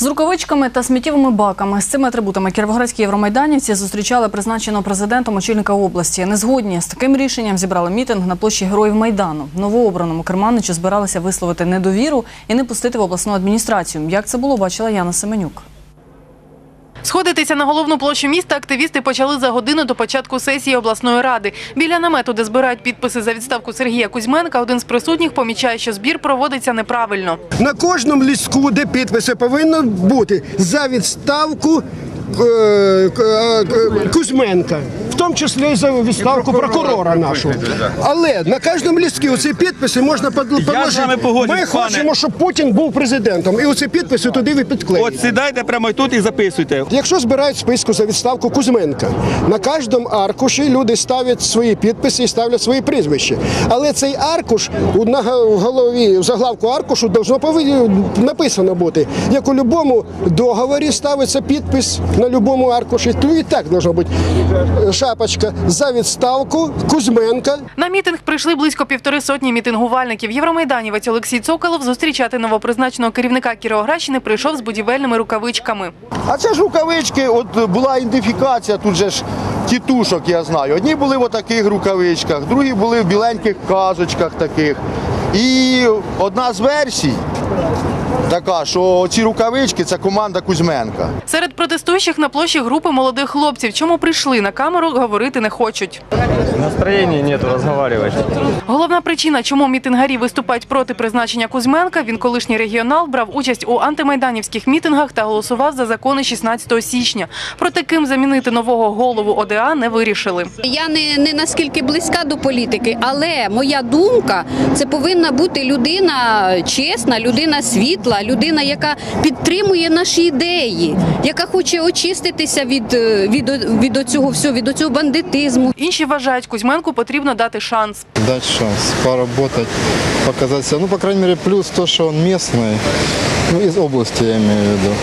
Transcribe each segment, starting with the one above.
З рукавичками та сміттєвими баками з цими атрибутами кіровоградські євромайданівці зустрічали призначеного президентом очільника області. Незгодні з таким рішенням зібрали мітинг на площі Героїв Майдану. Новообраному керманичу збиралися висловити недовіру і не пустити в обласну адміністрацію. Як це було, бачила Яна Семенюк. Сходитися на головну площу міста активісти почали за годину до початку сесії обласної ради. Біля намету, де збирають підписи за відставку Сергія Кузьменка, один з присутніх помічає, що збір проводиться неправильно. На кожному ліску, де підписи, повинно бути за відставку е, е, Кузьменка, тому числі і за відставку прокурора нашого. Але на кожному лістку ці підписи можна положити. Ми хочемо, щоб Путін був президентом. І оці підписи туди ви підклеїте. От сідайте прямо тут і записуйте. Якщо збирають списку за відставку Кузьменка, на кожному аркуші люди ставлять свої підписи і ставлять свої прізвища. Але цей аркуш у- в голові, в заглавку аркушу должно повинно написано бути. Як у будь-якому договорі ставиться підпис на будь-якому аркуші, то і так должно бути шапочка за відставку Кузьменка. На мітинг прийшли близько півтори сотні мітингувальників. Євромайданівець Олексій Цоколов зустрічати новопризначеного керівника Кіровоградщини прийшов з будівельними рукавичками. А це ж рукавички, от була ідентифікація, тут же ж тітушок, я знаю. Одні були в таких рукавичках, другі були в біленьких казочках таких. І одна з версій така, що ці рукавички це команда Кузьменка. Серед протестуючих на площі групи молодих хлопців. Чому прийшли на камеру, говорити не хочуть. Настроения нету разговаривать. Головна причина, чому мітингарі виступають проти призначення Кузьменка, він колишній регіонал, брав участь у антимайданівських мітингах та голосував за закони 16 січня. Проте ким замінити нового голову ОДА не вирішили. Я не, не наскільки близька до політики, але моя думка це повинна бути людина чесна, людина світла, людина, яка підтримує наші ідеї, яка хоче очиститися від, від, від, від цього всього, від цього бандитизму. Інші вважають, Кузьменку потрібно дати шанс. Дати шанс, поработати, показатися. Ну, по крайней мере, плюс то, що він местный, ну, із області я маю в виду.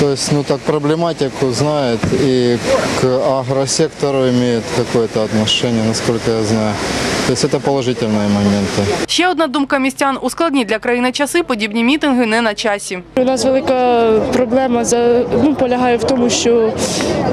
То есть, ну, так проблематику знает и к агросектору имеет какое-то отношение, насколько я знаю. То есть это положительные моменты. Ще одна думка містян у складні для країни часи подібні мітинги не на часі. У нас велика проблема за ну полягає в тому, що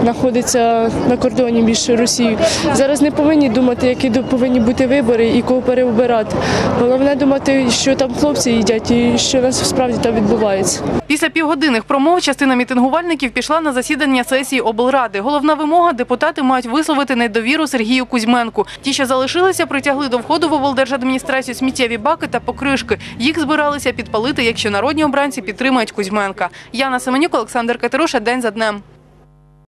знаходиться на кордоні між Росією. Зараз не повинні думати, які до- повинні бути вибори і кого переобирати. Головне думати, що там хлопці їдять і що нас справді там відбувається. Після півгодинних промов частина мітингувальників пішла на засідання сесії облради. Головна вимога – депутати мають висловити недовіру Сергію Кузьменку. Ті, що залишилися, притягли до входу в облдержадміністрацію сміттєві баки та покришки. Їх збиралися підпалити, якщо народні обранці підтримають Кузьменка. Яна Семенюк, Олександр Катеруша. День за днем.